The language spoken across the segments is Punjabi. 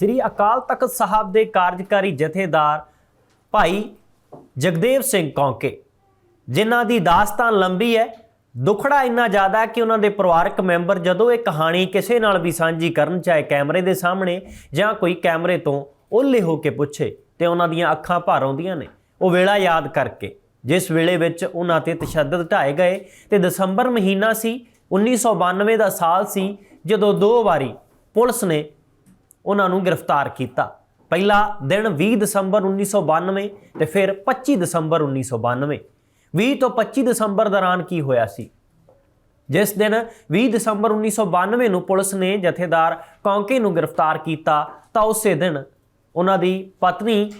ਸ੍ਰੀ ਅਕਾਲ ਤਖਤ ਸਾਹਿਬ ਦੇ ਕਾਰਜਕਾਰੀ ਜਥੇਦਾਰ ਭਾਈ ਜਗਦੇਵ ਸਿੰਘ ਕੌਂਕੇ, ਜਿਨ੍ਹਾਂ ਦੀ ਦਾਸਤਾਨ ਲੰਬੀ ਹੈ। ਦੁਖੜਾ ਇੰਨਾ ਜ਼ਿਆਦਾ ਕਿ ਉਹਨਾਂ ਦੇ ਪਰਿਵਾਰਕ ਮੈਂਬਰ ਜਦੋਂ ਇਹ ਕਹਾਣੀ ਕਿਸੇ ਨਾਲ ਵੀ ਸਾਂਝੀ ਕਰਨ, ਚਾਹੇ ਕੈਮਰੇ ਦੇ ਸਾਹਮਣੇ ਜਾਂ ਕੋਈ ਕੈਮਰੇ ਤੋਂ ਓਲੇ ਹੋ ਕੇ ਪੁੱਛੇ, ਤੇ ਉਹਨਾਂ ਦੀਆਂ ਅੱਖਾਂ ਭਰ ਆਉਂਦੀਆਂ ਨੇ। ਉਹ ਵੇਲਾ ਯਾਦ ਕਰਕੇ, ਜਿਸ ਵੇਲੇ ਵਿੱਚ ਉਹਨਾਂ ਤੇ ਤਸ਼ੱਦਦ ਢਾਏ ਗਏ, ਤੇ ਦਸੰਬਰ ਮਹੀਨਾ ਸੀ 1992 ਦਾ ਸਾਲ ਸੀ, ਜਦੋਂ ਦੋ ਵਾਰੀ ਪੁਲਿਸ ਨੇ ਉਹਨਾਂ ਨੂੰ ਗ੍ਰਿਫਤਾਰ ਕੀਤਾ। ਪਹਿਲਾ ਦਿਨ 20 ਦਸੰਬਰ 1992 ਤੇ ਫਿਰ 25 ਦਸੰਬਰ 1992 20 ਤੋਂ 25 ਦਸੰਬਰ ਦੌਰਾਨ ਕੀ ਹੋਇਆ ਸੀ? ਜਿਸ ਦਿਨ 20 ਦਸੰਬਰ 1992 ਨੂੰ ਪੁਲਿਸ ਨੇ ਜਥੇਦਾਰ ਕੌਂਕੇ ਨੂੰ ਗ੍ਰਿਫਤਾਰ ਕੀਤਾ, ਤਾਂ ਉਸੇ ਦਿਨ ਉਹਨਾਂ ਦੀ ਪਤਨੀ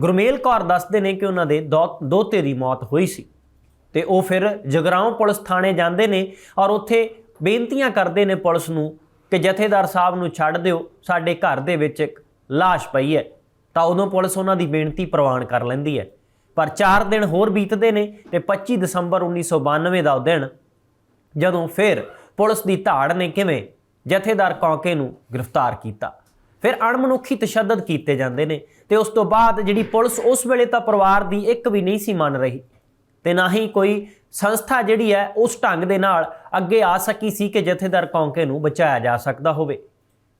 ਗੁਰਮੇਲ ਕੌਰ ਦੱਸਦੇ ਨੇ ਕਿ ਉਹਨਾਂ ਦੇ ਦੋ- ਦੋਤੇ ਦੀ ਮੌਤ ਹੋਈ ਸੀ। ਤੇ ਉਹ ਫਿਰ ਜਗਰਾਉਂ ਪੁਲਿਸ ਥਾਣੇ ਜਾਂਦੇ ਨੇ ਔਰ ਉੱਥੇ ਬੇਨਤੀਆਂ ਕਰਦੇ ਨੇ ਪੁਲਿਸ ਨੂੰ ਕਿ ਜਥੇਦਾਰ ਸਾਹਿਬ ਨੂੰ ਛੱਡ ਦਿਓ, ਸਾਡੇ ਘਰ ਦੇ ਵਿੱਚ ਇੱਕ ਲਾਸ਼ ਪਈ ਹੈ, ਤਾਂ ਉਦੋਂ ਪੁਲਿਸ ਉਹਨਾਂ ਦੀ ਬੇਨਤੀ ਪ੍ਰਵਾਨ ਕਰ ਲੈਂਦੀ ਹੈ। ਪਰ 4 ਦਿਨ ਹੋਰ ਬੀਤਦੇ ਨੇ ਤੇ 25 ਦਸੰਬਰ 1992 ਦਾ ਉਹ ਦਿਨ, ਜਦੋਂ ਫਿਰ ਪੁਲਿਸ ਦੀ ਧਾੜ ਨੇ ਕਿਵੇਂ ਜਥੇਦਾਰ ਕੌਂਕੇ ਨੂੰ ਗ੍ਰਿਫਤਾਰ ਕੀਤਾ। ਫਿਰ ਅਣਮਨੁੱਖੀ ਤਸ਼ੱਦਦ ਕੀਤੇ ਜਾਂਦੇ ਨੇ ਤੇ ਉਸ ਤੋਂ ਬਾਅਦ ਜਿਹੜੀ ਪੁਲਿਸ ਉਸ ਵੇਲੇ ਤਾਂ ਪਰਿਵਾਰ ਦੀ ਇੱਕ ਵੀ ਨਹੀਂ ਸੀ ਮੰਨ ਰਹੀ, ਤੇ ਨਾ ਹੀ ਕੋਈ ਸੰਸਥਾ ਜਿਹੜੀ ਹੈ, ਉਸ ਢੰਗ ਦੇ ਨਾਲ ਅੱਗੇ ਆ ਸਕੀ ਸੀ ਕਿ ਜਥੇਦਾਰ ਕੌਂਕੇ ਨੂੰ ਬਚਾਇਆ ਜਾ ਸਕਦਾ ਹੋਵੇ।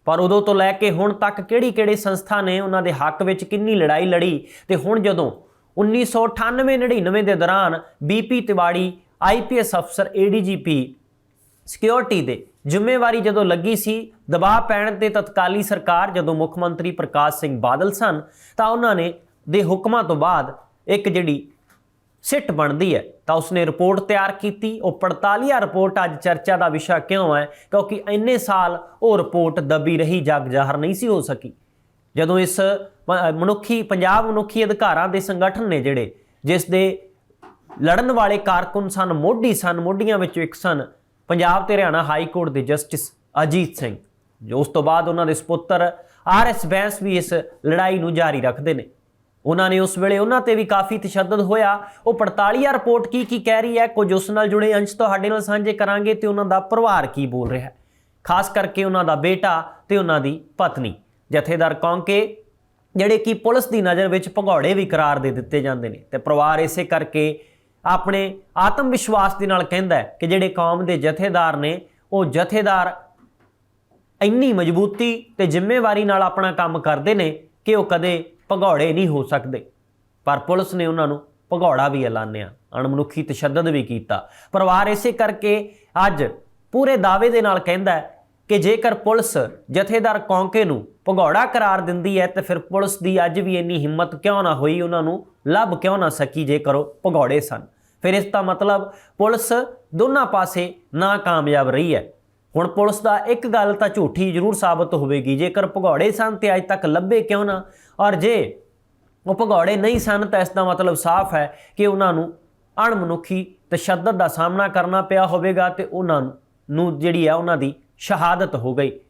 ਪਰ ਉਦੋਂ ਤੋਂ ਲੈ ਕੇ ਹੁਣ ਤੱਕ ਕਿਹੜੀ-ਕਿਹੜੀ ਸੰਸਥਾ ਨੇ ਉਹਨਾਂ ਦੇ ਹੱਕ ਵਿੱਚ ਕਿੰਨੀ ਲੜਾਈ ਲੜੀ ਤੇ ਹੁਣ ਜਦੋਂ 1998-99 ਦੇ ਦੌਰਾਨ ਬੀਪੀ ਤਿਵਾੜੀ ਆਈਪੀਐਸ ਅਫਸਰ ਏਡੀਜੀਪੀ ਸਿਕਿਉਰਿਟੀ ਦੇ ਜ਼ਿੰਮੇਵਾਰੀ ਜਦੋਂ ਲੱਗੀ ਸੀ, ਦਬਾਅ ਪੈਣ ਤੇ ਤਤਕਾਲੀ ਸਰਕਾਰ ਜਦੋਂ ਮੁੱਖ ਮੰਤਰੀ ਪ੍ਰਕਾਸ਼ ਸਿੰਘ ਬਾਦਲ ਸਨ, ਤਾਂ ਉਹਨਾਂ ਨੇ ਦੇ ਹੁਕਮਾਂ ਤੋਂ ਬਾਅਦ ਇੱਕ ਜਿਹੜੀ ਸਿੱਟ ਬਣਦੀ ਹੈ, ਤਾਂ ਉਸਨੇ ਰਿਪੋਰਟ ਤਿਆਰ ਕੀਤੀ। ਉਹ 45 ਰਿਪੋਰਟ ਅੱਜ ਚਰਚਾ ਦਾ ਵਿਸ਼ਾ ਕਿਉਂ ਹੈ? ਕਿਉਂਕਿ ਇੰਨੇ ਸਾਲ ਉਹ ਰਿਪੋਰਟ ਦਬੀ ਰਹੀ, ਜਗ ਜ਼ਾਹਰ ਨਹੀਂ ਸੀ ਹੋ ਸਕੀ। ਜਦੋਂ ਇਸ ਮਨੁੱਖੀ, ਪੰਜਾਬ ਮਨੁੱਖੀ ਅਧਿਕਾਰਾਂ ਦੇ ਸੰਗਠਨ ਨੇ ਜਿਹੜੇ, ਜਿਸ ਦੇ ਲੜਨ ਵਾਲੇ ਕਾਰਕੁਨ ਸਨ, ਮੋਢੀ ਸਨ, ਮੋਢੀਆਂ ਵਿੱਚੋਂ ਇੱਕ ਸਨ, ਪੰਜਾਬ ਤੇ ਹਰਿਆਣਾ ਹਾਈ ਕੋਰਟ ਦੇ ਜਸਟਿਸ ਅਜੀਤ ਸਿੰਘ। ਜੋ ਉਸ ਤੋਂ ਬਾਅਦ ਉਹਨਾਂ ਦੇ ਸੁਪੁੱਤਰ ਆਰ ਐਸ ਬੈਂਸ ਵੀ ਇਸ ਲੜਾਈ ਨੂੰ ਜਾਰੀ ਰੱਖਦੇ ਨੇ। ਉਹਨਾਂ ਨੇ ਉਸ ਵੇਲੇ ਉਹਨਾਂ ਤੇ ਵੀ ਕਾਫੀ ਤਸ਼ੱਦਦ ਹੋਇਆ। ਉਹ 45 ਰਿਪੋਰਟ ਕੀ ਕੀ ਕਹਿ ਰਹੀ ਹੈ? ਕੁਝ ਉਸ ਨਾਲ ਜੁੜੇ ਅੰਸ਼ ਤੁਹਾਡੇ ਨਾਲ ਸਾਂਝੇ ਕਰਾਂਗੇ ਤੇ ਉਹਨਾਂ ਦਾ ਪਰਿਵਾਰ ਕੀ ਬੋਲ ਰਿਹਾ ਹੈ। ਖਾਸ ਕਰਕੇ ਉਹਨਾਂ ਦਾ ਬੇਟਾ ਤੇ ਉਹਨਾਂ ਦੀ ਪਤਨੀ। ਜਥੇਦਾਰ ਕੌਂਕੇ, ਜਿਹੜੇ ਕਿ ਪੁਲਿਸ ਦੀ ਨਜ਼ਰ ਵਿੱਚ ਭੰਗੌੜੇ ਵੀ ਕਰਾਰ ਦੇ ਦਿੱਤੇ ਜਾਂਦੇ ਨੇ। ਤੇ ਪਰਿਵਾਰ ਇਸੇ ਕਰਕੇ ਆਪਣੇ ਆਤਮ ਵਿਸ਼ਵਾਸ ਦੇ ਨਾਲ ਕਹਿੰਦਾ ਹੈ ਕਿ ਜਿਹੜੇ ਕੌਮ ਦੇ ਜਥੇਦਾਰ ਨੇ, ਉਹ ਜਥੇਦਾਰ ਇੰਨੀ ਮਜ਼ਬੂਤੀ ਤੇ ਜ਼ਿੰਮੇਵਾਰੀ ਨਾਲ ਆਪਣਾ ਕੰਮ ਕਰਦੇ ਨੇ ਕਿ ਉਹ ਕਦੇ ਭਗੌੜੇ ਨਹੀਂ ਹੋ ਸਕਦੇ। ਪਰ ਪੁਲਿਸ ਨੇ ਉਹਨਾਂ ਨੂੰ ਭਗੌੜਾ ਵੀ ਐਲਾਨਿਆ। ਅਣਮਨੁੱਖੀ ਤਸ਼ੱਦਦ ਵੀ ਕੀਤਾ। ਪਰਿਵਾਰ ਇਸੇ ਕਰਕੇ ਅੱਜ ਪੂਰੇ ਦਾਅਵੇ ਦੇ ਨਾਲ ਕਹਿੰਦਾ ਹੈ ਕਿ ਜੇਕਰ ਪੁਲਿਸ ਜਥੇਦਾਰ ਕੌਂਕੇ ਨੂੰ ਭਗੌੜਾ ਕਰਾਰ ਦਿੰਦੀ ਹੈ, ਤਾਂ ਫਿਰ ਪੁਲਿਸ ਦੀ ਅੱਜ ਵੀ ਇੰਨੀ ਹਿੰਮਤ ਕਿਉਂ ਨਾ ਹੋਈ? ਉਹਨਾਂ ਨੂੰ ਲੱਭ ਕਿਉਂ ਨਾ ਸਕੀ ਜੇਕਰ ਉਹ ਭਗੌੜੇ ਸਨ? ਫਿਰ ਇਸ ਦਾ ਮਤਲਬ ਪੁਲਿਸ ਦੋਨਾਂ ਪਾਸੇ ਨਾਕਾਮਯਾਬ ਰਹੀ ਹੈ। ਹੁਣ ਪੁਲਿਸ ਦਾ ਇੱਕ ਗੱਲ ਤਾਂ ਝੂਠੀ ਜ਼ਰੂਰ ਸਾਬਤ ਹੋਵੇਗੀ। ਜੇਕਰ ਭਗੌੜੇ ਸਨ, ਤੇ ਅੱਜ ਤੱਕ ਲੱਭੇ ਕਿਉਂ ਨਾ? ਔਰ ਜੇ ਉਹ ਭਗੌੜੇ ਨਹੀਂ ਸਨ ਤਾਂ ਇਸ ਦਾ ਮਤਲਬ ਸਾਫ਼ ਹੈ ਕਿ ਉਹਨਾਂ ਨੂੰ ਅਣਮਨੁੱਖੀ ਤਸ਼ੱਦਦ ਦਾ ਸਾਹਮਣਾ ਕਰਨਾ ਪਿਆ ਹੋਵੇਗਾ ਤੇ ਉਹਨਾਂ ਨੂੰ- ਜਿਹੜੀ ਹੈ ਉਹਨਾਂ ਦੀ ਸ਼ਹਾਦਤ ਹੋ ਗਈ।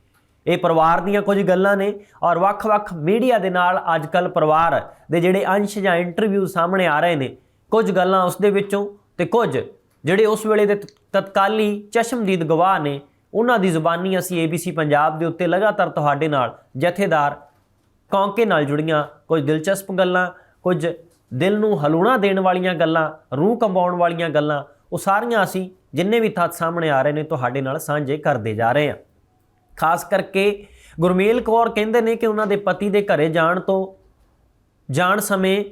ਇਹ ਪਰਿਵਾਰ ਦੀਆਂ ਕੁਝ ਗੱਲਾਂ ਨੇ ਔਰ ਵੱਖ-ਵੱਖ ਮੀਡੀਆ ਦੇ ਨਾਲ ਅੱਜਕੱਲ ਪਰਿਵਾਰ ਦੇ ਜਿਹੜੇ ਅੰਸ਼ ਜਾਂ ਇੰਟਰਵਿਊ ਸਾਹਮਣੇ ਆ ਰਹੇ ਨੇ, ਕੁਝ ਗੱਲਾਂ ਉਸ ਦੇ ਵਿੱਚੋਂ ਤੇ ਕੁਝ ਜਿਹੜੇ ਉਸ ਵੇਲੇ ਦੇ ਤਤਕਾਲੀ ਚਸ਼ਮਦੀਦ ਗਵਾਹ ਨੇ, ਉਹਨਾਂ ਦੀ ਜ਼ੁਬਾਨੀ ਅਸੀਂ ABC ਪੰਜਾਬ ਦੇ ਉੱਤੇ ਲਗਾਤਾਰ ਤੁਹਾਡੇ ਨਾਲ ਜਥੇਦਾਰ ਕੌਂਕੇ ਨਾਲ ਜੁੜੀਆਂ ਕੁਝ ਦਿਲਚਸਪ ਗੱਲਾਂ, ਕੁਝ ਦਿਲ ਨੂੰ ਹਲੂਣਾ ਦੇਣ ਵਾਲੀਆਂ ਗੱਲਾਂ, ਰੂਹ ਕੰਬਾਉਣ ਵਾਲੀਆਂ ਗੱਲਾਂ, ਉਹ ਸਾਰੀਆਂ ਅਸੀਂ ਜਿੰਨੇ ਵੀ ਤੱਥ ਸਾਹਮਣੇ ਆ ਰਹੇ ਨੇ ਤੁਹਾਡੇ ਨਾਲ ਸਾਂਝੇ ਕਰਦੇ ਜਾ ਰਹੇ ਹਾਂ। ਖਾਸ ਕਰਕੇ ਗੁਰਮੇਲ ਕੌਰ ਕਹਿੰਦੇ ਨੇ ਕਿ ਉਹਨਾਂ ਦੇ ਪਤੀ ਦੇ ਘਰੇ ਜਾਣ ਤੋਂ, ਜਾਣ ਸਮੇਂ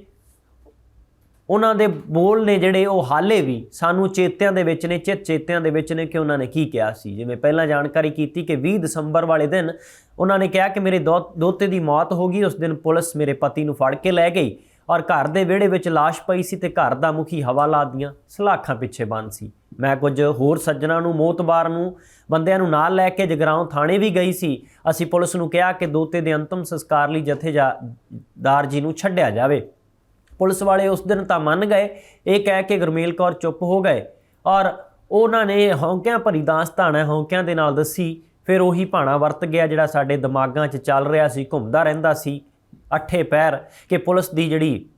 ਉਹਨਾਂ ਦੇ ਬੋਲ ਨੇ ਜਿਹੜੇ ਉਹ ਹਾਲੇ ਵੀ ਸਾਨੂੰ ਚੇਤਿਆਂ ਦੇ ਵਿੱਚ ਨੇ ਚਿਤ ਚੇਤਿਆਂ ਦੇ ਵਿੱਚ ਨੇ ਕਿ ਉਹਨਾਂ ਨੇ ਕੀ ਕਿਹਾ ਸੀ। ਜਿਵੇਂ ਪਹਿਲਾਂ ਜਾਣਕਾਰੀ ਕੀਤੀ ਕਿ 20 ਦਸੰਬਰ ਵਾਲੇ ਦਿਨ ਉਹਨਾਂ ਨੇ ਕਿਹਾ ਕਿ ਮੇਰੇ ਦੋ- ਦੋਤੇ ਦੀ ਮੌਤ ਹੋ ਗਈ, ਉਸ ਦਿਨ ਪੁਲਿਸ ਮੇਰੇ ਪਤੀ ਨੂੰ ਫੜ ਕੇ ਲੈ ਗਈ ਔਰ ਘਰ ਦੇ ਵਿਹੜੇ ਵਿੱਚ ਲਾਸ਼ ਪਈ ਸੀ ਤੇ ਘਰ ਦਾ ਮੁਖੀ ਹਵਾਲਾ ਦੀਆਂ ਸਲਾਖਾਂ ਪਿੱਛੇ ਬੰਦ ਸੀ। ਮੈਂ ਕੁਝ ਹੋਰ ਸੱਜਣਾ ਨੂੰ, ਮੋਤਬਾਰ ਨੂੰ, ਬੰਦਿਆਂ ਨੂੰ ਨਾਲ ਲੈ ਕੇ ਜਗਰਾਉਂ ਥਾਣੇ ਵੀ ਗਈ ਸੀ। ਅਸੀਂ ਪੁਲਿਸ ਨੂੰ ਕਿਹਾ ਕਿ ਦੋਤੇ ਦੇ ਅੰਤਮ ਸੰਸਕਾਰ ਲਈ ਜਥੇਦਾਰ ਜੀ ਨੂੰ ਛੱਡਿਆ ਜਾਵੇ। ਪੁਲਿਸ ਵਾਲੇ ਉਸ ਦਿਨ ਤਾਂ ਮੰਨ ਗਏ, ਇਹ ਕਹਿ ਕੇ ਗੁਰਮੇਲ ਕੌਰ ਚੁੱਪ ਹੋ ਗਏ ਔਰ ਉਹਨਾਂ ਨੇ ਹੌਂਕਿਆਂ ਭਰੀ ਦਾਸਤਾਨ ਹੈ ਹੌਂਕਿਆਂ ਦੇ ਨਾਲ ਦੱਸੀ, ਫਿਰ ਉਹੀ ਭਾਣਾ ਵਰਤ ਗਿਆ ਜਿਹੜਾ ਸਾਡੇ ਦਿਮਾਗਾਂ 'ਚ ਚੱਲ ਰਿਹਾ ਸੀ, ਘੁੰਮਦਾ ਰਹਿੰਦਾ ਸੀ, ਅੱਠੇ ਪੈਰ ਕਿ ਪੁਲਿਸ ਦੀ ਜਿਹੜੀ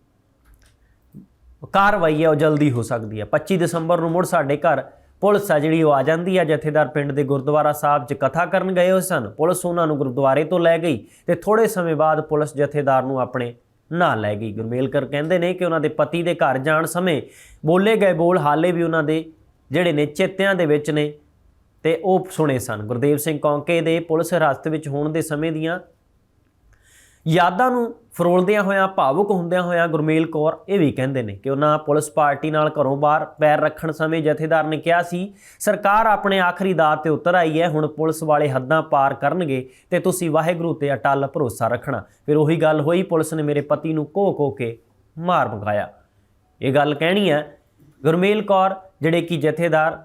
ਕਾਰਵਾਈ ਹੈ ਉਹ ਜਲਦੀ ਹੋ ਸਕਦੀ ਹੈ। 25 ਦਸੰਬਰ ਨੂੰ ਮੁੜ ਸਾਡੇ ਘਰ ਪੁਲਿਸ ਆ ਜਿਹੜੀ ਉਹ ਆ ਜਾਂਦੀ ਆ ਜਥੇਦਾਰ ਪਿੰਡ ਦੇ ਗੁਰਦੁਆਰਾ ਸਾਹਿਬ 'ਚ ਕਥਾ ਕਰਨ ਗਏ ਹੋਏ ਸਨ। ਪੁਲਿਸ ਉਹਨਾਂ ਨੂੰ ਗੁਰਦੁਆਰੇ ਤੋਂ ਲੈ ਗਈ ਤੇ ਥੋੜੇ ਸਮੇਂ ਬਾਅਦ ਪੁਲਿਸ ਜਥੇਦਾਰ ਨੂੰ ਆਪਣੇ ਨਾਲ ਲੈ ਗਈ। ਗੁਰਮੇਲਕਰ ਕਹਿੰਦੇ ਨੇ ਕਿ ਉਹਨਾਂ ਦੇ ਪਤੀ ਦੇ ਘਰ ਜਾਣ ਸਮੇਂ ਬੋਲੇ ਗਏ ਬੋਲ ਹਾਲੇ ਵੀ ਉਹਨਾਂ ਦੇ ਜਿਹੜੇ ਨੇ ਚੇਤਿਆਂ ਦੇ ਵਿੱਚ ਨੇ ਤੇ ਉਹ ਸੁਣੇ ਸਨ। ਗੁਰਦੇਵ ਸਿੰਘ ਕੌਂਕੇ ਦੇ ਪੁਲਿਸ ਹਿਰਾਸਤ ਵਿੱਚ ਹੋਣ ਦੇ ਸਮੇਂ ਦੀਆਂ ਯਾਦਾਂ ਨੂੰ ਫਰੋਲਦਿਆਂ ਹੋਇਆਂ, ਭਾਵੁਕ ਹੁੰਦਿਆਂ ਹੋਇਆਂ ਗੁਰਮੇਲ ਕੌਰ ਇਹ ਵੀ ਕਹਿੰਦੇ ਨੇ ਕਿ ਉਹਨਾਂ ਪੁਲਿਸ ਪਾਰਟੀ ਨਾਲ ਘਰੋਂ ਬਾਹਰ ਪੈਰ ਰੱਖਣ ਸਮੇਂ ਜਥੇਦਾਰ ਨੇ ਕਿਹਾ ਸੀ, ਸਰਕਾਰ ਆਪਣੇ ਆਖਰੀ ਦਾਤ ਤੇ ਉਤਰ ਆਈ ਹੈ, ਹੁਣ ਪੁਲਿਸ ਵਾਲੇ ਹੱਦਾਂ ਪਾਰ ਕਰਨਗੇ ਤੇ ਤੁਸੀਂ ਵਾਹਿਗੁਰੂ ਤੇ ਅਟਲ ਭਰੋਸਾ ਰੱਖਣਾ। ਫਿਰ ਉਹੀ ਗੱਲ ਹੋਈ, ਪੁਲਿਸ ਨੇ ਮੇਰੇ ਪਤੀ ਨੂੰ ਕੋਹ ਕੋਹ ਕੇ ਮਾਰ ਮੁਕਾਇਆ ਇਹ ਗੱਲ ਕਹਿਣੀ ਹੈ, ਗੁਰਮੇਲ ਕੌਰ, ਜਿਹੜੇ ਕਿ ਜਥੇਦਾਰ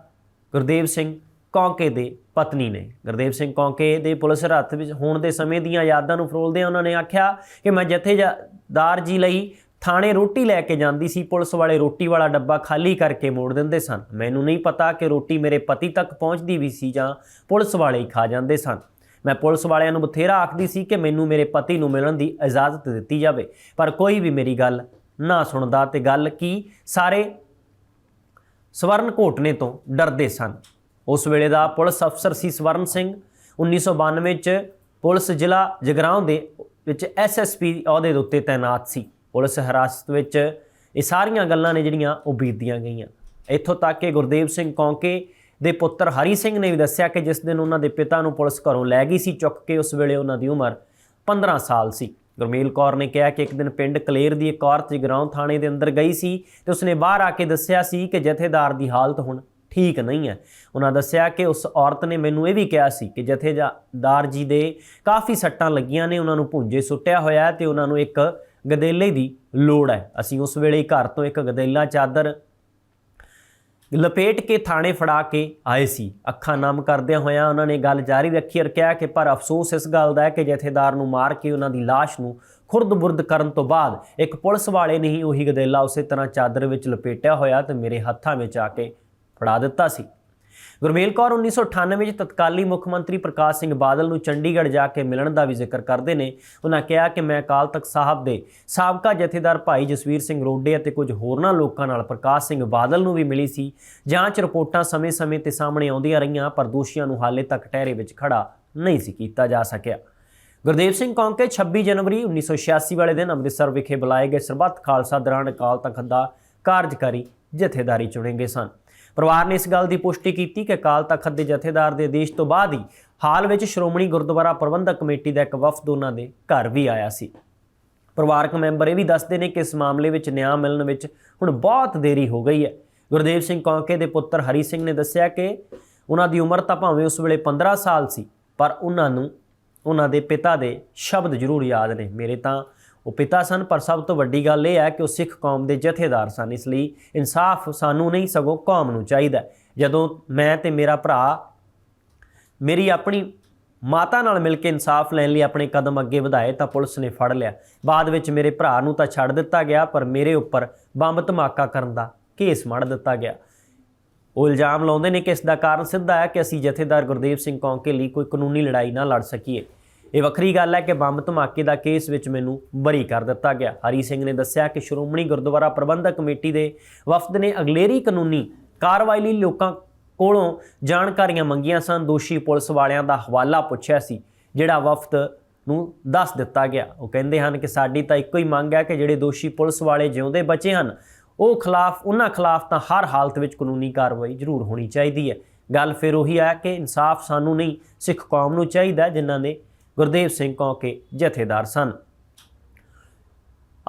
ਗੁਰਦੇਵ ਸਿੰਘ ਕੌਂਕੇ ਦੇ ਪਤਨੀ ਨੇ। ਗੁਰਦੇਵ ਸਿੰਘ ਕੌਂਕੇ ਦੇ ਪੁਲਿਸ ਹੱਥ ਵਿੱਚ ਹੋਣ ਦੇ ਸਮੇਂ ਦੀਆਂ ਯਾਦਾਂ ਨੂੰ ਫਰੋਲਦਿਆਂ ਉਹਨਾਂ ਨੇ ਆਖਿਆ ਕਿ ਮੈਂ ਜਥੇਦਾਰ ਜੀ ਲਈ ਥਾਣੇ ਰੋਟੀ ਲੈ ਕੇ ਜਾਂਦੀ ਸੀ, ਪੁਲਿਸ ਵਾਲੇ ਰੋਟੀ ਵਾਲਾ ਡੱਬਾ ਖਾਲੀ ਕਰਕੇ ਮੋੜ ਦਿੰਦੇ ਸਨ। ਮੈਨੂੰ ਨਹੀਂ ਪਤਾ ਕਿ ਰੋਟੀ ਮੇਰੇ ਪਤੀ ਤੱਕ ਪਹੁੰਚਦੀ ਵੀ ਸੀ ਜਾਂ ਪੁਲਿਸ ਵਾਲੇ ਹੀ ਖਾ ਜਾਂਦੇ ਸਨ। ਮੈਂ ਪੁਲਿਸ ਵਾਲਿਆਂ ਨੂੰ ਬਥੇਰਾ ਆਖਦੀ ਸੀ ਕਿ ਮੈਨੂੰ ਮੇਰੇ ਪਤੀ ਨੂੰ ਮਿਲਣ ਦੀ ਇਜਾਜ਼ਤ ਦਿੱਤੀ ਜਾਵੇ, ਪਰ ਕੋਈ ਵੀ ਮੇਰੀ ਗੱਲ ਨਾ ਸੁਣਦਾ ਤੇ ਗੱਲ ਕੀ ਸਾਰੇ ਸਵਰਨ ਘੋਟਨੇ ਤੋਂ ਡਰਦੇ ਸਨ। ਉਸ ਵੇਲੇ ਦਾ ਪੁਲਿਸ ਅਫਸਰ ਸੀ ਸਵਰਨ ਸਿੰਘ। 1992 ਚ ਪੁਲਿਸ ਜ਼ਿਲ੍ਹਾ ਜਗਰਾਉਂ ਦੇ ਵਿੱਚ ਐਸਐਸਪੀ ਅਹੁਦੇ ਦੇ ਉੱਤੇ ਤਾਇਨਾਤ ਸੀ। ਪੁਲਿਸ ਹਿਰਾਸਤ ਵਿੱਚ ਇਹ ਸਾਰੀਆਂ ਗੱਲਾਂ ਨੇ ਜਿਹੜੀਆਂ ਉਹ ਬੀਤਦੀਆਂ ਗਈਆਂ। ਇੱਥੋਂ ਤੱਕ ਕਿ ਗੁਰਦੇਵ ਸਿੰਘ ਕੌਂਕੇ ਦੇ ਪੁੱਤਰ ਹਰੀ ਸਿੰਘ ਨੇ ਵੀ ਦੱਸਿਆ ਕਿ ਜਿਸ ਦਿਨ ਉਹਨਾਂ ਦੇ ਪਿਤਾ ਨੂੰ ਪੁਲਿਸ ਘਰੋਂ ਲੈ ਗਈ ਸੀ, ਚੁੱਕ ਕੇ ਉਸ ਵੇਲੇ ਉਹਨਾਂ ਦੀ ਉਮਰ 15 ਸਾਲ ਸੀ। ਗੁਰਮੇਲ ਕੌਰ ਨੇ ਕਿਹਾ ਕਿ ਇੱਕ ਦਿਨ ਪਿੰਡ ਕਲੇਰ ਦੀ ਇੱਕ ਔਰਤ ਜਗਰਾਉਂ ਥਾਣੇ ਦੇ ਅੰਦਰ ਗਈ ਸੀ ਤੇ ਉਸਨੇ ਬਾਹਰ ਆ ਕੇ ਦੱਸਿਆ ਸੀ ਕਿ ਜਥੇਦਾਰ ਦੀ ਹਾਲਤ ਹੁਣ ਠੀਕ ਨਹੀਂ ਹੈ। ਉਹਨਾਂ ਦੱਸਿਆ ਕਿ ਉਸ ਔਰਤ ਨੇ ਮੈਨੂੰ ਇਹ ਵੀ ਕਿਹਾ ਸੀ ਕਿ ਜਥੇਦਾਰ ਜੀ ਦੇ ਕਾਫੀ ਸੱਟਾਂ ਲੱਗੀਆਂ ਨੇ, ਉਹਨਾਂ ਨੂੰ ਭੁੰਜੇ ਸੁੱਟਿਆ ਹੋਇਆ ਹੈ ਤੇ ਉਹਨਾਂ ਨੂੰ ਇੱਕ ਗਦੇਲੇ ਦੀ ਲੋੜ ਹੈ। ਅਸੀਂ ਉਸ ਵੇਲੇ ਘਰ ਤੋਂ ਇੱਕ ਗਦੇਲਾ ਚਾਦਰ ਲਪੇਟ ਕੇ ਥਾਣੇ ਫੜਾ ਕੇ ਆਏ ਸੀ। ਅੱਖਾਂ ਨਮ ਕਰਦਿਆਂ ਹੋਇਆਂ ਉਹਨਾਂ ਨੇ ਗੱਲ ਜਾਰੀ ਰੱਖੀ ਔਰ ਕਿਹਾ ਕਿ ਪਰ ਅਫਸੋਸ ਇਸ ਗੱਲ ਦਾ ਹੈ ਕਿ ਜਥੇਦਾਰ ਨੂੰ ਮਾਰ ਕੇ ਉਹਨਾਂ ਦੀ ਲਾਸ਼ ਨੂੰ ਖੁਰਦ-ਬੁਰਦ ਕਰਨ ਤੋਂ ਬਾਅਦ ਇੱਕ ਪੁਲਿਸ ਵਾਲੇ ਨੇ ਹੀ ਉਹੀ ਗਦੇਲਾ ਉਸੇ ਤਰ੍ਹਾਂ ਚਾਦਰ ਵਿੱਚ ਲਪੇਟਿਆ ਹੋਇਆ ਤੇ ਮੇਰੇ ਹੱਥਾਂ ਵਿੱਚ ਆ ਕੇ ਫੜਾ ਦਿੱਤਾ ਸੀ। ਗੁਰਮੇਲ ਕੌਰ 1998 ਵਿੱਚ ਤਤਕਾਲੀ ਮੁੱਖ ਮੰਤਰੀ ਪ੍ਰਕਾਸ਼ ਸਿੰਘ ਬਾਦਲ ਨੂੰ ਚੰਡੀਗੜ੍ਹ ਜਾ ਕੇ ਮਿਲਣ ਦਾ ਵੀ ਜ਼ਿਕਰ ਕਰਦੇ ਨੇ। ਉਹਨਾਂ ਕਿਹਾ ਕਿ ਮੈਂ ਅਕਾਲ ਤਖਤ ਸਾਹਿਬ ਦੇ ਸਾਬਕਾ ਜਥੇਦਾਰ ਭਾਈ ਜਸਵੀਰ ਸਿੰਘ ਰੋਡੇ ਅਤੇ ਕੁਝ ਹੋਰਨਾਂ ਲੋਕਾਂ ਨਾਲ ਪ੍ਰਕਾਸ਼ ਸਿੰਘ ਬਾਦਲ ਨੂੰ ਵੀ ਮਿਲੀ ਸੀ। ਜਾਂਚ ਰਿਪੋਰਟਾਂ ਸਮੇਂ-ਸਮੇਂ ਤੇ ਸਾਹਮਣੇ ਆਉਂਦੀਆਂ ਰਹੀਆਂ, ਪਰ ਦੋਸ਼ੀਆਂ ਨੂੰ ਹਾਲੇ ਤੱਕ ਟਹਿਰੇ ਵਿੱਚ ਖੜਾ ਨਹੀਂ ਸੀ ਕੀਤਾ ਜਾ ਸਕਿਆ। ਗੁਰਦੇਵ ਸਿੰਘ ਕੌਂਕੇ 26 ਜਨਵਰੀ 1986 ਵਾਲੇ ਦਿਨ ਅੰਮ੍ਰਿਤਸਰ ਵਿਖੇ ਬੁਲਾਏ ਗਏ ਸਰਬੱਤ ਖਾਲਸਾ ਦੌਰਾਨ ਅਕਾਲ ਤਖਤ ਦਾ ਕਾਰਜਕਾਰੀ ਜਥੇਦਾਰੀ ਚੁਣੇ ਗਏ ਸਨ। ਪਰਿਵਾਰ ਨੇ ਇਸ ਗੱਲ ਦੀ ਪੁਸ਼ਟੀ ਕੀਤੀ ਕਿ ਅਕਾਲ ਤਖਤ ਦੇ ਜਥੇਦਾਰ ਦੇ ਆਦੇਸ਼ ਤੋਂ ਬਾਅਦ ਹੀ ਹਾਲ ਵਿੱਚ ਸ਼੍ਰੋਮਣੀ ਗੁਰਦੁਆਰਾ ਪ੍ਰਬੰਧਕ ਕਮੇਟੀ ਦਾ ਇੱਕ ਵਫਦ ਉਹਨਾਂ ਦੇ ਘਰ ਵੀ ਆਇਆ ਸੀ। ਪਰਿਵਾਰਕ ਮੈਂਬਰ ਇਹ ਵੀ ਦੱਸਦੇ ਨੇ ਕਿ ਇਸ ਮਾਮਲੇ ਵਿੱਚ ਨਿਆਂ ਮਿਲਣ ਵਿੱਚ ਹੁਣ ਬਹੁਤ ਦੇਰੀ ਹੋ ਗਈ ਹੈ। ਗੁਰਦੇਵ ਸਿੰਘ ਕੌਂਕੇ ਦੇ ਪੁੱਤਰ ਹਰੀ ਸਿੰਘ ਨੇ ਦੱਸਿਆ ਕਿ ਉਹਨਾਂ ਦੀ ਉਮਰ ਤਾਂ ਭਾਵੇਂ ਉਸ ਵੇਲੇ 15 ਸਾਲ ਸੀ, ਪਰ ਉਹਨਾਂ ਨੂੰ, ਉਹਨਾਂ ਦੇ ਪਿਤਾ ਦੇ ਸ਼ਬਦ ਜ਼ਰੂਰ ਯਾਦ ਨੇ। ਮੇਰੇ ਤਾਂ ਉਹ ਪਿਤਾ ਸਨ, ਪਰ ਸਭ ਤੋਂ ਵੱਡੀ ਗੱਲ ਇਹ ਹੈ ਕਿ ਉਹ ਸਿੱਖ ਕੌਮ ਦੇ ਜਥੇਦਾਰ ਸਨ, ਇਸ ਲਈ ਇਨਸਾਫ ਸਾਨੂੰ ਨਹੀਂ ਸਗੋਂ ਕੌਮ ਨੂੰ ਚਾਹੀਦਾ ਜਦੋਂ ਮੈਂ ਤੇ ਮੇਰਾ ਭਰਾ ਮੇਰੀ ਆਪਣੀ ਮਾਤਾ ਨਾਲ ਮਿਲ ਕੇ ਇਨਸਾਫ ਲੈਣ ਲਈ ਆਪਣੇ ਕਦਮ ਅੱਗੇ ਵਧਾਏ, ਤਾਂ ਪੁਲਿਸ ਨੇ ਫੜ ਲਿਆ। ਬਾਅਦ ਵਿੱਚ ਮੇਰੇ ਭਰਾ ਨੂੰ ਤਾਂ ਛੱਡ ਦਿੱਤਾ ਗਿਆ, ਪਰ ਮੇਰੇ ਉੱਪਰ ਬੰਬ ਧਮਾਕਾ ਕਰਨ ਦਾ ਕੇਸ ਮੜ ਦਿੱਤਾ ਗਿਆ। ਉਹ ਇਲਜ਼ਾਮ ਲਾਉਂਦੇ ਨੇ ਕਿ ਇਸ ਦਾ ਕਾਰਨ ਸਿੱਧਾ ਹੈ ਕਿ ਅਸੀਂ ਜਥੇਦਾਰ ਗੁਰਦੇਵ ਸਿੰਘ ਕੌਂਕੇ ਲਈ ਕੋਈ ਕਾਨੂੰਨੀ ਲੜਾਈ ਨਾ ਲੜ ਸਕੀਏ। ਇਹ ਵੱਖਰੀ ਗੱਲ ਹੈ ਕਿ ਬੰਬ ਧਮਾਕੇ ਦਾ ਕੇਸ ਵਿੱਚ ਮੈਨੂੰ ਬਰੀ ਕਰ ਦਿੱਤਾ ਗਿਆ। ਹਰੀ ਸਿੰਘ ਨੇ ਦੱਸਿਆ ਕਿ ਸ਼੍ਰੋਮਣੀ ਗੁਰਦੁਆਰਾ ਪ੍ਰਬੰਧਕ ਕਮੇਟੀ ਦੇ ਵਫਦ ਨੇ ਅਗਲੇਰੀ ਕਾਨੂੰਨੀ ਕਾਰਵਾਈ ਲਈ ਲੋਕਾਂ ਕੋਲੋਂ ਜਾਣਕਾਰੀਆਂ ਮੰਗੀਆਂ ਸਨ। ਦੋਸ਼ੀ ਪੁਲਿਸ ਵਾਲਿਆਂ ਦਾ ਹਵਾਲਾ ਪੁੱਛਿਆ ਸੀ ਜਿਹੜਾ ਵਫਦ ਨੂੰ ਦੱਸ ਦਿੱਤਾ ਗਿਆ। ਉਹ ਕਹਿੰਦੇ ਹਨ ਕਿ ਸਾਡੀ ਤਾਂ ਇੱਕੋ ਹੀ ਮੰਗ ਹੈ ਕਿ ਜਿਹੜੇ ਦੋਸ਼ੀ ਪੁਲਿਸ ਵਾਲੇ ਜਿਉਂਦੇ ਬਚੇ ਹਨ ਉਹ ਖਿਲਾਫ ਉਹਨਾਂ ਖਿਲਾਫ ਤਾਂ ਹਰ ਹਾਲਤ ਵਿੱਚ ਕਾਨੂੰਨੀ ਕਾਰਵਾਈ ਜ਼ਰੂਰ ਹੋਣੀ ਚਾਹੀਦੀ ਹੈ। ਗੱਲ ਫਿਰ ਉਹੀ ਆ ਕਿ ਇਨਸਾਫ ਸਾਨੂੰ ਨਹੀਂ ਸਿੱਖ ਕੌਮ ਨੂੰ ਚਾਹੀਦਾ ਹੈ, ਜਿਨ੍ਹਾਂ ਨੇ ਗੁਰਦੇਵ ਸਿੰਘ ਕੌਂਕੇ ਜਥੇਦਾਰ ਸਨ।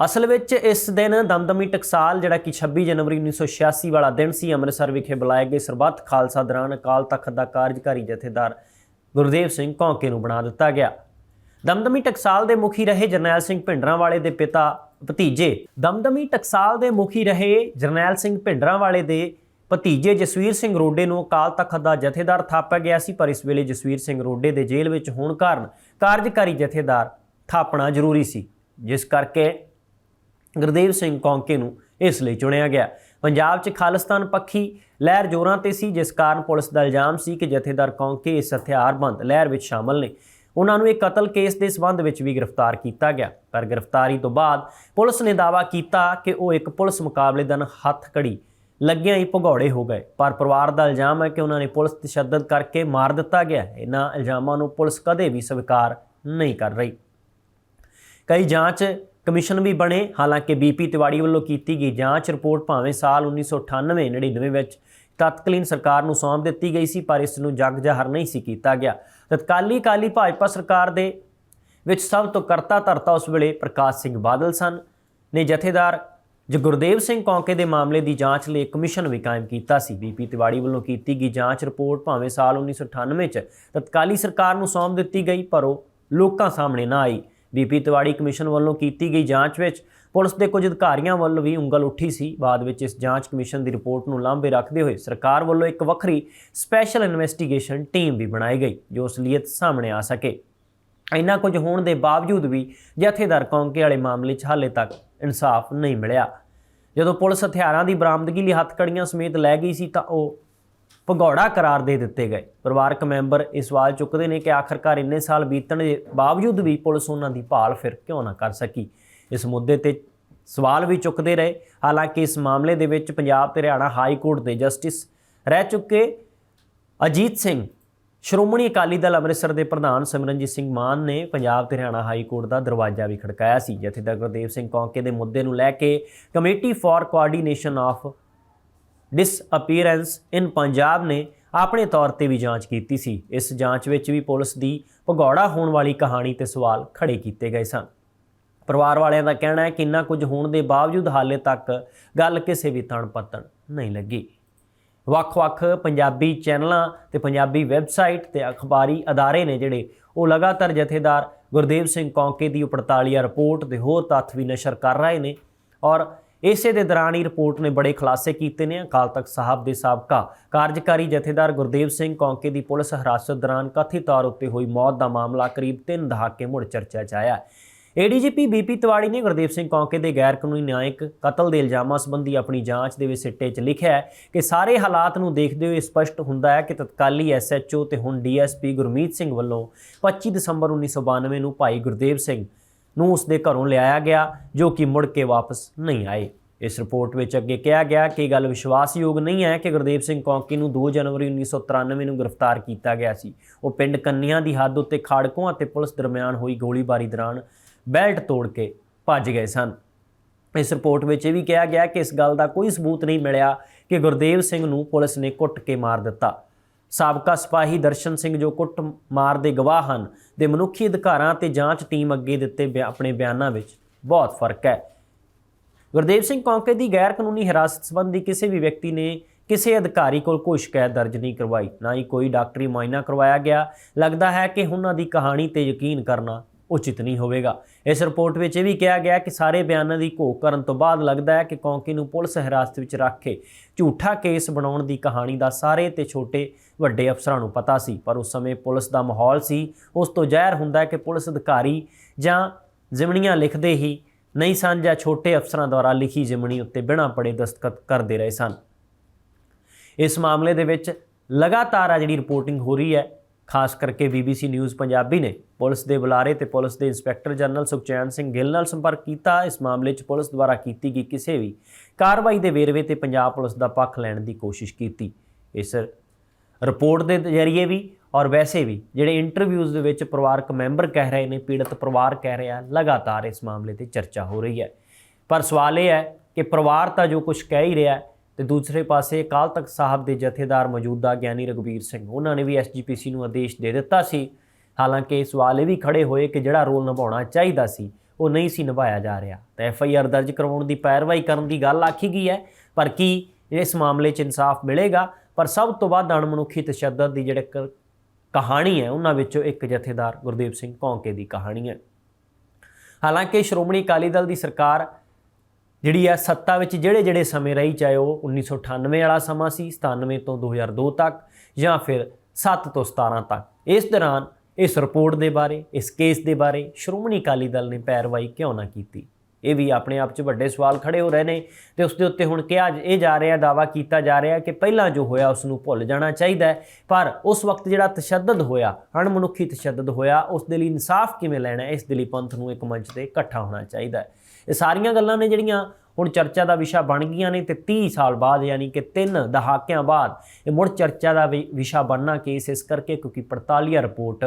ਅਸਲ ਵਿੱਚ ਇਸ ਦਿਨ ਦਮਦਮੀ ਟਕਸਾਲ, ਜਿਹੜਾ ਕਿ 26 ਜਨਵਰੀ 1986 ਵਾਲਾ ਦਿਨ ਸੀ, ਅੰਮ੍ਰਿਤਸਰ ਵਿਖੇ ਬੁਲਾਏ ਗਏ ਸਰਬੱਤ ਖਾਲਸਾ ਦੌਰਾਨ ਅਕਾਲ ਤਖਤ ਦਾ ਕਾਰਜਕਾਰੀ ਜਥੇਦਾਰ ਗੁਰਦੇਵ ਸਿੰਘ ਕੌਂਕੇ ਨੂੰ ਬਣਾ ਦਿੱਤਾ ਗਿਆ। ਦਮਦਮੀ ਟਕਸਾਲ ਦੇ ਮੁਖੀ ਰਹੇ ਜਰਨੈਲ ਸਿੰਘ ਭਿੰਡਰਾਂਵਾਲੇ ਦੇ ਪਿਤਾ ਭਤੀਜੇ। ਦਮਦਮੀ ਟਕਸਾਲ ਦੇ ਮੁਖੀ ਰਹੇ ਜਰਨੈਲ ਸਿੰਘ ਭਿੰਡਰਾਂਵਾਲੇ ਦੇ ਭਤੀਜੇ ਜਸਵੀਰ ਸਿੰਘ ਰੋਡੇ ਨੂੰ ਅਕਾਲ ਤਖਤ ਦਾ ਜਥੇਦਾਰ ਥਾਪਿਆ ਗਿਆ ਸੀ, ਪਰ ਇਸ ਵੇਲੇ ਜਸਵੀਰ ਸਿੰਘ ਰੋਡੇ ਦੇ ਜੇਲ੍ਹ ਵਿੱਚ ਹੋਣ ਕਾਰਨ ਕਾਰਜਕਾਰੀ ਜਥੇਦਾਰ ਥਾਪਣਾ ਜ਼ਰੂਰੀ ਸੀ, ਜਿਸ ਕਰਕੇ ਗੁਰਦੇਵ ਸਿੰਘ ਕੌਂਕੇ ਨੂੰ ਇਸ ਲਈ ਚੁਣਿਆ ਗਿਆ। ਪੰਜਾਬ 'ਚ ਖਾਲਿਸਤਾਨ ਪੱਖੀ ਲਹਿਰ ਜ਼ੋਰਾਂ ਤੇ ਸੀ, ਜਿਸ ਕਾਰਨ ਪੁਲਿਸ ਦਾ ਇਲਜ਼ਾਮ ਸੀ ਕਿ ਜਥੇਦਾਰ ਕੌਂਕੇ ਇਸ ਹਥਿਆਰਬੰਦ ਲਹਿਰ ਵਿੱਚ ਸ਼ਾਮਲ ਨੇ। ਉਹਨਾਂ ਨੂੰ ਇੱਕ ਕਤਲ ਕੇਸ ਦੇ ਸਬੰਧ ਵਿੱਚ ਵੀ ਗ੍ਰਿਫਤਾਰ ਕੀਤਾ ਗਿਆ, ਪਰ ਗ੍ਰਿਫਤਾਰੀ ਤੋਂ ਬਾਅਦ ਪੁਲਿਸ ਨੇ ਦਾਅਵਾ ਕੀਤਾ ਕਿ ਉਹ ਇੱਕ ਪੁਲਿਸ ਮੁਕਾਬਲੇਦਾਨ ਹੱਥ ਕੜੀ ਲੱਗਿਆਂ ਹੀ ਭਗੌੜੇ ਹੋ ਗਏ। ਪਰ ਪਰਿਵਾਰ ਦਾ ਇਲਜ਼ਾਮ ਹੈ ਕਿ ਉਹਨਾਂ ਨੇ ਪੁਲਿਸ ਤਸ਼ੱਦਦ ਕਰਕੇ ਮਾਰ ਦਿੱਤਾ ਗਿਆ ਹੈ। ਇਹਨਾਂ ਇਲਜ਼ਾਮਾਂ ਨੂੰ ਪੁਲਿਸ ਕਦੇ ਵੀ ਸਵੀਕਾਰ ਨਹੀਂ ਕਰ ਰਹੀ। ਕਈ ਜਾਂਚ ਕਮਿਸ਼ਨ ਵੀ ਬਣੇ। ਹਾਲਾਂਕਿ ਬੀਪੀ ਤਿਵਾੜੀ ਵੱਲੋਂ ਕੀਤੀ ਗਈ ਜਾਂਚ ਰਿਪੋਰਟ ਭਾਵੇਂ ਸਾਲ 1998 99 ਵਿੱਚ ਤਤਕਾਲੀਨ ਸਰਕਾਰ ਨੂੰ ਸੌਂਪ ਦਿੱਤੀ ਗਈ ਸੀ, ਪਰ ਇਸ ਨੂੰ ਜਗ ਜ਼ਾਹਰ ਨਹੀਂ ਸੀ ਕੀਤਾ ਗਿਆ। ਤਤਕਾਲੀ ਅਕਾਲੀ ਭਾਜਪਾ ਸਰਕਾਰ ਦੇ ਵਿੱਚ ਸਭ ਤੋਂ ਕਰਤਾ ਧਰਤਾ ਉਸ ਵੇਲੇ ਪ੍ਰਕਾਸ਼ ਸਿੰਘ ਬਾਦਲ ਸਨ। ਨੇ ਜਥੇਦਾਰ ਜੋ ਗੁਰਦੇਵ ਸਿੰਘ ਕੌਂਕੇ ਦੇ ਮਾਮਲੇ ਦੀ ਜਾਂਚ ਲਈ ਕਮਿਸ਼ਨ ਵੀ ਕਾਇਮ ਕੀਤਾ ਸੀ, ਬੀਪੀ ਤਿਵਾੜੀ ਵੱਲੋਂ ਕੀਤੀ ਗਈ ਜਾਂਚ ਰਿਪੋਰਟ ਭਾਵੇਂ ਸਾਲ 1998 ਚ ਤਤਕਾਲੀ ਸਰਕਾਰ ਨੂੰ ਸੌਂਪ ਦਿੱਤੀ ਗਈ, ਪਰ ਉਹ ਲੋਕਾਂ ਸਾਹਮਣੇ ਨਾ ਆਈ। ਬੀਪੀ ਤਿਵਾੜੀ ਕਮਿਸ਼ਨ ਵੱਲੋਂ ਕੀਤੀ ਗਈ ਜਾਂਚ ਵਿੱਚ ਪੁਲਿਸ ਦੇ ਕੁਝ ਅਧਿਕਾਰੀਆਂ ਵੱਲੋਂ ਵੀ ਉਂਗਲ ਉੱਠੀ ਸੀ। ਬਾਅਦ ਵਿੱਚ ਇਸ ਜਾਂਚ ਕਮਿਸ਼ਨ ਦੀ ਰਿਪੋਰਟ ਨੂੰ ਲਾਂਭੇ ਰੱਖਦੇ ਹੋਏ ਸਰਕਾਰ ਵੱਲੋਂ ਇੱਕ ਵੱਖਰੀ ਸਪੈਸ਼ਲ ਇਨਵੈਸਟੀਗੇਸ਼ਨ ਟੀਮ ਵੀ ਬਣਾਈ ਗਈ, ਜੋ ਅਸਲੀਅਤ ਸਾਹਮਣੇ ਆ ਸਕੇ। ਇੰਨਾ ਕੁਝ ਹੋਣ ਦੇ ਬਾਵਜੂਦ ਵੀ ਜਥੇਦਾਰ ਕੌਂਕੇ ਵਾਲੇ ਮਾਮਲੇ 'ਚ ਹਾਲੇ ਤੱਕ ਇਨਸਾਫ ਨਹੀਂ ਮਿਲਿਆ। ਜਦੋਂ ਪੁਲਿਸ ਹਥਿਆਰਾਂ ਦੀ ਬਰਾਮਦਗੀ ਲਈ ਹੱਥਕੜੀਆਂ ਸਮੇਤ ਲੈ ਗਈ ਸੀ ਤਾਂ ਉਹ ਭਗੌੜਾ ਕਰਾਰ ਦੇ ਦਿੱਤੇ ਗਏ। ਪਰਿਵਾਰਕ ਮੈਂਬਰ ਇਹ ਸਵਾਲ ਚੁੱਕਦੇ ਨੇ ਕਿ ਆਖਰਕਾਰ ਇੰਨੇ ਸਾਲ ਬੀਤਣ ਦੇ ਬਾਵਜੂਦ ਵੀ ਪੁਲਿਸ ਉਹਨਾਂ ਦੀ ਭਾਲ ਫਿਰ ਕਿਉਂ ਨਾ ਕਰ ਸਕੀ? ਇਸ ਮੁੱਦੇ ਤੇ ਸਵਾਲ ਵੀ ਚੁੱਕਦੇ ਰਹੇ। ਹਾਲਾਂਕਿ ਇਸ ਮਾਮਲੇ ਦੇ ਵਿੱਚ ਪੰਜਾਬ ਤੇ ਹਰਿਆਣਾ ਹਾਈ ਕੋਰਟ ਦੇ ਜਸਟਿਸ ਰਹਿ ਚੁੱਕੇ ਅਜੀਤ ਸਿੰਘ ਸ਼੍ਰੋਮਣੀ ਅਕਾਲੀ ਦਲ ਅੰਮ੍ਰਿਤਸਰ ਦੇ ਪ੍ਰਧਾਨ ਸਿਮਰਨਜੀਤ ਸਿੰਘ ਮਾਨ ਨੇ ਪੰਜਾਬ ਤੇ ਹਰਿਆਣਾ ਹਾਈ ਕੋਰਟ ਦਾ ਦਰਵਾਜ਼ਾ ਵੀ ਖੜਕਾਇਆ ਸੀ ਜਥੇਦਾਰ ਗੁਰਦੇਵ ਸਿੰਘ ਕੌਂਕੇ ਦੇ ਮੁੱਦੇ ਨੂੰ ਲੈ ਕੇ committee for coordination of disappearance in Punjab ਨੇ ਆਪਣੇ ਤੌਰ ਤੇ ਵੀ ਜਾਂਚ ਕੀਤੀ ਸੀ। ਇਸ ਜਾਂਚ ਵਿੱਚ ਵੀ ਪੁਲਿਸ ਦੀ ਭਗੌੜਾ ਹੋਣ ਵਾਲੀ ਕਹਾਣੀ ਤੇ ਸਵਾਲ ਖੜੇ ਕੀਤੇ ਗਏ ਸਨ। ਪਰਿਵਾਰ ਵਾਲਿਆਂ ਦਾ ਕਹਿਣਾ ਹੈ ਕਿ ਇੰਨਾ ਕੁਝ ਹੋਣ ਦੇ ਬਾਵਜੂਦ ਹਾਲੇ ਤੱਕ ਗੱਲ ਕਿਸੇ ਵੀ ਤਣ ਪੱਤਣ ਨਹੀਂ ਲੱਗੀ। ਵੱਖ-ਵੱਖ ਪੰਜਾਬੀ ਚੈਨਲਾਂ ਤੇ ਪੰਜਾਬੀ ਵੈਬਸਾਈਟ ਤੇ ਅਖਬਾਰੀ ਅਦਾਰੇ ਨੇ ਜਿਹੜੇ ਉਹ ਲਗਾਤਾਰ ਜਥੇਦਾਰ ਗੁਰਦੇਵ ਸਿੰਘ ਕੌਂਕੇ ਦੀ ਪੜਤਾਲੀਆ ਰਿਪੋਰਟ ਦੇ ਹੋਰ ਤੱਥ ਵੀ ਨਸ਼ਰ ਕਰ ਰਹੇ ਨੇ ਔਰ ਇਸੇ ਦੇ ਦੌਰਾਨ ਹੀ ਰਿਪੋਰਟ ਨੇ ਬੜੇ ਖੁਲਾਸੇ ਕੀਤੇ ਨੇ। ਅਕਾਲ ਤਖਤ ਸਾਹਿਬ ਦੇ ਸਾਬਕਾ ਕਾਰਜਕਾਰੀ ਜਥੇਦਾਰ ਗੁਰਦੇਵ ਸਿੰਘ ਕੌਂਕੇ ਦੀ ਪੁਲਿਸ ਹਿਰਾਸਤ ਦੌਰਾਨ ਕਥਿਤ ਤੌਰ ਉੱਤੇ ਹੋਈ ਮੌਤ ਦਾ ਮਾਮਲਾ ਕਰੀਬ 3 ਦਹਾਕੇ ਮੁੜ ਚਰਚਾ 'ਚ ਆਇਆ। ਹੈ ਏਡੀਜੀਪੀ ਬੀਪੀ ਤਿਵਾੜੀ ਨੇ ਗੁਰਦੇਵ ਸਿੰਘ ਕੌਂਕੇ ਦੇ ਗੈਰ ਕਾਨੂੰਨੀ ਨਿਆਇਕ ਕਤਲ ਦੇ ਇਲਜ਼ਾਮਾਂ ਸੰਬੰਧੀ ਆਪਣੀ ਜਾਂਚ ਦੇ ਵਿੱਚ ਸਿੱਟੇ 'ਚ ਲਿਖਿਆ ਹੈ ਕਿ ਸਾਰੇ ਹਾਲਾਤ ਨੂੰ ਦੇਖਦੇ ਹੋਏ ਸਪਸ਼ਟ ਹੁੰਦਾ ਹੈ ਕਿ ਤਤਕਾਲੀ ਐਸਐਚਓ ਤੇ ਹੁਣ ਡੀਐਸਪੀ ਗੁਰਮੀਤ ਸਿੰਘ ਵੱਲੋਂ 25 ਦਸੰਬਰ 1992 ਨੂੰ ਭਾਈ ਗੁਰਦੇਵ ਸਿੰਘ ਨੂੰ ਉਸ ਦੇ ਘਰੋਂ ਲਿਆਇਆ ਗਿਆ, ਜੋ ਕਿ ਮੁੜ ਕੇ ਵਾਪਸ ਨਹੀਂ ਆਏ। ਇਸ ਰਿਪੋਰਟ ਵਿੱਚ ਅੱਗੇ ਕਿਹਾ ਗਿਆ ਕਿ ਇਹ ਗੱਲ ਵਿਸ਼ਵਾਸਯੋਗ ਨਹੀਂ ਹੈ ਕਿ ਗੁਰਦੇਵ ਸਿੰਘ ਕੌਂਕੀ ਨੂੰ 2 ਜਨਵਰੀ 1993 ਨੂੰ ਗ੍ਰਿਫਤਾਰ ਕੀਤਾ ਗਿਆ ਸੀ। ਉਹ ਪਿੰਡ ਕੰਨਿਆਂ ਦੀ ਹੱਦ ਉੱਤੇ ਖਾੜਕੋਂ ਅਤੇ ਪੁਲਿਸ ਦਰਮਿਆਨ ਹੋਈ ਗੋਲੀਬਾਰੀ ਦੌਰਾਨ ਬੈਲਟ ਤੋੜ ਕੇ ਭੱਜ ਗਏ ਸਨ। ਇਸ ਰਿਪੋਰਟ ਵਿੱਚ ਇਹ ਵੀ ਕਿਹਾ ਗਿਆ ਕਿ ਇਸ ਗੱਲ ਦਾ ਕੋਈ ਸਬੂਤ ਨਹੀਂ ਮਿਲਿਆ ਕਿ ਗੁਰਦੇਵ ਸਿੰਘ ਨੂੰ ਪੁਲਿਸ ਨੇ ਕੁੱਟ ਕੇ ਮਾਰ ਦਿੱਤਾ। ਸਾਬਕਾ ਸਿਪਾਹੀ ਦਰਸ਼ਨ ਸਿੰਘ ਜੋ ਕੁੱਟ ਮਾਰ ਦੇ ਗਵਾਹ ਹਨ, ਦੇ ਮਨੁੱਖੀ ਅਧਿਕਾਰਾਂ ਤੇ ਜਾਂਚ ਟੀਮ ਅੱਗੇ ਦਿੱਤੇ ਬਿਆ- ਆਪਣੇ ਬਿਆਨਾਂ ਵਿੱਚ ਬਹੁਤ ਫ਼ਰਕ ਹੈ। ਗੁਰਦੇਵ ਸਿੰਘ ਕੌਂਕੇ ਦੀ ਗੈਰ ਕਾਨੂੰਨੀ ਹਿਰਾਸਤ ਸੰਬੰਧੀ ਕਿਸੇ ਵੀ ਵਿਅਕਤੀ ਨੇ ਕਿਸੇ ਅਧਿਕਾਰੀ ਕੋਲ ਕੋਈ ਸ਼ਿਕਾਇਤ ਦਰਜ ਨਹੀਂ ਕਰਵਾਈ। ਨਾ ਹੀ ਕੋਈ ਡਾਕਟਰੀ ਮੁਆਇਨਾ ਕਰਵਾਇਆ ਗਿਆ। ਲੱਗਦਾ ਹੈ ਕਿ ਉਹਨਾਂ ਦੀ ਕਹਾਣੀ ਤੇ ਯਕੀਨ ਕਰਨਾ ਉਚਿਤ ਨਹੀਂ ਹੋਵੇਗਾ। ਇਸ ਰਿਪੋਰਟ ਵਿੱਚ ਇਹ ਵੀ ਕਿਹਾ ਗਿਆ ਕਿ ਸਾਰੇ ਬਿਆਨਾਂ ਦੀ ਘੋਖ ਕਰਨ ਤੋਂ ਬਾਅਦ ਲੱਗਦਾ ਹੈ ਕਿ ਕੌਂਕੀ ਨੂੰ ਪੁਲਿਸ ਹਿਰਾਸਤ ਵਿੱਚ ਰੱਖ ਕੇ ਝੂਠਾ ਕੇਸ ਬਣਾਉਣ ਦੀ ਕਹਾਣੀ ਦਾ ਸਾਰੇ ਤੇ ਛੋਟੇ ਵੱਡੇ ਅਫਸਰਾਂ ਨੂੰ ਪਤਾ ਸੀ। ਪਰ ਉਸ ਸਮੇਂ ਪੁਲਿਸ ਦਾ ਮਾਹੌਲ ਸੀ। ਉਸ ਤੋਂ ਜ਼ਾਹਿਰ ਹੁੰਦਾ ਹੈ ਕਿ ਪੁਲਿਸ ਅਧਿਕਾਰੀ ਜਾਂ ਜ਼ਿਮਣੀਆਂ ਲਿਖਦੇ ਹੀ ਨਹੀਂ ਸਨ ਜਾਂ ਛੋਟੇ ਅਫਸਰਾਂ ਦੁਆਰਾ ਲਿਖੀ ਜ਼ਿਮਣੀ ਉੱਤੇ ਬਿਨਾਂ ਪੜੇ ਦਸਤਖਤ ਕਰਦੇ ਰਹੇ ਸਨ। ਇਸ ਮਾਮਲੇ ਦੇ ਵਿੱਚ ਲਗਾਤਾਰ ਆ ਜਿਹੜੀ ਰਿਪੋਰਟਿੰਗ ਹੋ ਰਹੀ ਹੈ। ਖਾਸ ਕਰਕੇ BBC ਨਿਊਜ਼ ਪੰਜਾਬੀ ਨੇ ਪੁਲਿਸ ਦੇ ਬੁਲਾਰੇ ਤੇ ਪੁਲਿਸ ਦੇ ਇੰਸਪੈਕਟਰ ਜਨਰਲ ਸੁਖਚੈਨ ਸਿੰਘ ਗਿੱਲ ਨਾਲ ਸੰਪਰਕ ਕੀਤਾ। ਇਸ ਮਾਮਲੇ 'ਚ ਪੁਲਿਸ ਦੁਆਰਾ ਕੀਤੀ ਗਈ ਕਿਸੇ ਵੀ ਕਾਰਵਾਈ ਦੇ ਵੇਰਵੇ ਤੇ ਪੰਜਾਬ ਪੁਲਿਸ ਦਾ ਪੱਖ ਲੈਣ ਦੀ ਕੋਸ਼ਿਸ਼ ਕੀਤੀ। ਇਸ ਰਿਪੋਰਟ ਦੇ ਜ਼ਰੀਏ ਵੀ ਔਰ ਵੈਸੇ ਵੀ ਜਿਹੜੇ ਇੰਟਰਵਿਊਜ਼ ਦੇ ਵਿੱਚ ਪਰਿਵਾਰਕ ਮੈਂਬਰ ਕਹਿ ਰਹੇ ਨੇ, ਪੀੜਤ ਪਰਿਵਾਰ ਕਹਿ ਰਿਹਾ, ਲਗਾਤਾਰ ਇਸ ਮਾਮਲੇ ਤੇ ਚਰਚਾ ਹੋ ਰਹੀ ਹੈ। ਪਰ ਸਵਾਲ ਇਹ ਹੈ ਕਿ ਪਰਿਵਾਰ ਤਾਂ ਜੋ ਕੁਝ ਕਹਿ ਹੀ ਰਿਹਾ ਤੇ ਦੂਸਰੇ ਪਾਸੇ ਅਕਾਲ ਤਖਤ ਸਾਹਿਬ ਦੇ ਜਥੇਦਾਰ ਮੌਜੂਦਾ ਗਿਆਨੀ ਰਗਵੀਰ ਸਿੰਘ, ਉਹਨਾਂ ਨੇ ਵੀ ਐਸਜੀਪੀਸੀ ਨੂੰ ਆਦੇਸ਼ ਦੇ ਦਿੱਤਾ ਸੀ। ਹਾਲਾਂਕਿ ਸਵਾਲ ਇਹ ਵੀ ਖੜੇ ਹੋਏ ਕਿ ਜਿਹੜਾ ਰੋਲ ਨਿਭਾਉਣਾ ਚਾਹੀਦਾ ਸੀ, ਉਹ ਨਹੀਂ ਸੀ ਨਿਭਾਇਆ ਜਾ ਰਿਹਾ। ਤਾਂ ਐਫ ਆਈ ਆਰ ਦਰਜ ਕਰਵਾਉਣ ਦੀ ਪੈਰਵਾਈ ਕਰਨ ਦੀ ਗੱਲ ਆਖੀ ਗਈ ਹੈ, ਪਰ ਕੀ ਇਸ ਮਾਮਲੇ 'ਚ ਇਨਸਾਫ ਮਿਲੇਗਾ? ਪਰ ਸਭ ਤੋਂ ਵੱਧ ਅਣਮਨੁੱਖੀ ਤਸ਼ੱਦਦ ਦੀ ਜਿਹੜੇ ਕ- ਕਹਾਣੀ ਹੈ, ਉਹਨਾਂ ਵਿੱਚੋਂ ਇੱਕ ਜਥੇਦਾਰ ਗੁਰਦੇਵ ਸਿੰਘ ਕੌਂਕੇ ਦੀ ਕਹਾਣੀ ਹੈ। ਹਾਲਾਂਕਿ ਸ਼੍ਰੋਮਣੀ ਅਕਾਲੀ ਦਲ ਦੀ ਸਰਕਾਰ ਜਿਹੜੀ ਆ ਸੱਤਾ ਵਿੱਚ ਜਿਹੜੇ ਜਿਹੜੇ ਸਮੇਂ ਰਹੀ, ਚਾਹੇ ਉਹ 1998 ਵਾਲਾ ਸਮਾਂ ਸੀ 97 ਤੋਂ 2002 ਤੱਕ, ਜਾਂ ਫਿਰ 7 ਤੋਂ 17 ਤੱਕ। ਇਸ ਦੌਰਾਨ ਇਸ ਰਿਪੋਰਟ ਦੇ ਬਾਰੇ, ਇਸ ਕੇਸ ਦੇ ਬਾਰੇ ਸ਼੍ਰੋਮਣੀ ਅਕਾਲੀ ਦਲ ਨੇ ਪੈਰਵਾਈ ਕਿਉਂ ਨਾ ਕੀਤੀ? ਇਹ ਵੀ ਆਪਣੇ ਆਪ 'ਚ ਵੱਡੇ ਸਵਾਲ ਖੜੇ ਹੋ ਰਹੇ ਨੇ ਤੇ ਉਸ ਦੇ ਉੱਤੇ ਹੁਣ ਕਿਹਾ ਇਹ ਜਾ ਰਿਹਾ ਦਾਵਾ ਕੀਤਾ ਜਾ ਰਿਹਾ ਕਿ ਪਹਿਲਾਂ ਜੋ ਹੋਇਆ ਉਸ ਨੂੰ ਭੁੱਲ ਜਾਣਾ ਚਾਹੀਦਾ ਪਰ ਉਸ ਵਕਤ ਜਿਹੜਾ ਤਸ਼ੱਦਦ ਹੋਇਆ, ਅਣਮਨੁੱਖੀ ਤਸ਼ੱਦਦ ਹੋਇਆ, ਉਸ ਦੇ ਲਈ ਇਨਸਾਫ ਕਿਵੇਂ ਲੈਣਾ ਇਸ ਦੇ ਲਈ ਪੰਥ ਨੂੰ ਇੱਕ ਮੰਚ ਤੇ ਇਕੱਠਾ ਹੋਣਾ ਚਾਹੀਦਾ ਹੈ। ਇਹ ਸਾਰੀਆਂ ਗੱਲਾਂ ਨੇ ਜਿਹੜੀਆਂ ਹੁਣ ਚਰਚਾ ਦਾ ਵਿਸ਼ਾ ਬਣ ਗਈਆਂ ਨੇ ਤੇ 30 ਸਾਲ ਬਾਅਦ ਯਾਨੀ ਕਿ 3 ਦਹਾਕਿਆਂ ਬਾਅਦ ਇਹ ਮੁੜ ਚਰਚਾ ਦਾ ਵਿ- ਵਿਸ਼ਾ ਬਣਨਾ ਕੇਸ ਇਸ ਕਰਕੇ ਕਿਉਂਕਿ 48 ਰਿਪੋਰਟ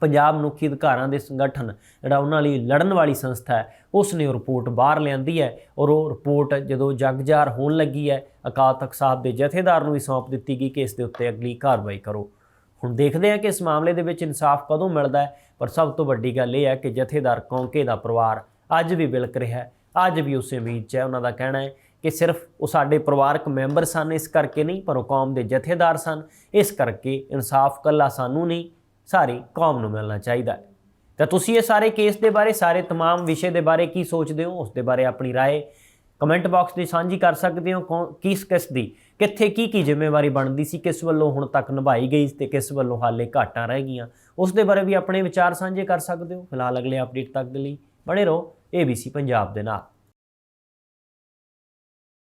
ਪੰਜਾਬ ਮਨੁੱਖੀ ਅਧਿਕਾਰਾਂ ਦੇ ਸੰਗਠਨ ਜਿਹੜਾ ਉਹਨਾਂ ਲਈ ਲੜਨ ਵਾਲੀ ਸੰਸਥਾ ਹੈ ਉਸ ਨੇ ਉਹ ਰਿਪੋਰਟ ਬਾਹਰ ਲਿਆਂਦੀ ਹੈ ਔਰ ਉਹ ਰਿਪੋਰਟ ਜਦੋਂ ਜਗਜਾਰ ਹੋਣ ਲੱਗੀ ਹੈ, ਅਕਾਲ ਤਖਤ ਸਾਹਿਬ ਦੇ ਜਥੇਦਾਰ ਨੂੰ ਵੀ ਸੌਂਪ ਦਿੱਤੀ ਗਈ ਕਿ ਇਸ ਦੇ ਉੱਤੇ ਅਗਲੀ ਕਾਰਵਾਈ ਕਰੋ। ਹੁਣ ਦੇਖਦੇ ਹਾਂ ਕਿ ਇਸ ਮਾਮਲੇ ਦੇ ਵਿੱਚ ਇਨਸਾਫ ਕਦੋਂ ਮਿਲਦਾ ਹੈ, ਪਰ ਸਭ ਤੋਂ ਵੱਡੀ ਗੱਲ ਇਹ ਹੈ ਕਿ ਜਥੇਦਾਰ ਕੌਂਕੇ ਦਾ ਪਰਿਵਾਰ ਅੱਜ ਵੀ ਬਿਲਕ ਰਿਹਾ ਹੈ ਅੱਜ ਵੀ ਉਸੇ ਉਮੀਦ 'ਚ ਹੈ ਉਹਨਾਂ ਦਾ ਕਹਿਣਾ ਹੈ ਕਿ ਸਿਰਫ ਉਹ ਸਾਡੇ ਪਰਿਵਾਰਕ ਮੈਂਬਰ ਸਨ ਇਸ ਕਰਕੇ ਨਹੀਂ ਪਰ ਉਹ ਕੌਮ ਦੇ ਜਥੇਦਾਰ ਸਨ ਇਸ ਕਰਕੇ ਇਨਸਾਫ ਕੱਲਾ ਸਾਨੂੰ ਨਹੀਂ ਸਾਰੀ ਕੌਮ ਨੂੰ ਮਿਲਣਾ ਚਾਹੀਦਾ ਹੈ ਤਾਂ ਤੁਸੀਂ ਇਹ ਸਾਰੇ ਕੇਸ ਦੇ ਬਾਰੇ ਸਾਰੇ तमाम ਵਿਸ਼ੇ ਦੇ ਬਾਰੇ ਕੀ ਸੋਚਦੇ ਹੋ ਉਸ ਦੇ ਬਾਰੇ ਆਪਣੀ رائے ਕਮੈਂਟ ਬਾਕਸ ਦੇ ਸਾਂਝੀ ਕਰ ਸਕਦੇ ਹੋ ਕੌਣ- ਕਿਸ ਕਿਸ ਦੀ ਕਿੱਥੇ ਕੀ ਕੀ ਜ਼ਿੰਮੇਵਾਰੀ ਬਣਦੀ ਸੀ ਕਿਸ ਵੱਲੋਂ ਹੁਣ ਤੱਕ ਨਿਭਾਈ ਗਈ ਤੇ ਕਿਸ ਵੱਲੋਂ ਹਾਲੇ ਘਾਟਾਂ ਰਹਿ ਗਈਆਂ ਉਸ ਦੇ ਬਾਰੇ ਵੀ ਆਪਣੇ ਵਿਚਾਰ ਸਾਂਝੇ ਕਰ ਸਕਦੇ ਹੋ ਫਿਲਹਾਲ ਅਗਲੇ ਅਪਡੇਟ ਤੱਕ ਦੇ ਲਈ ਬਣੇ ਰਹੋ ABC ਪੰਜਾਬ ਦੇ ਨਾਲ।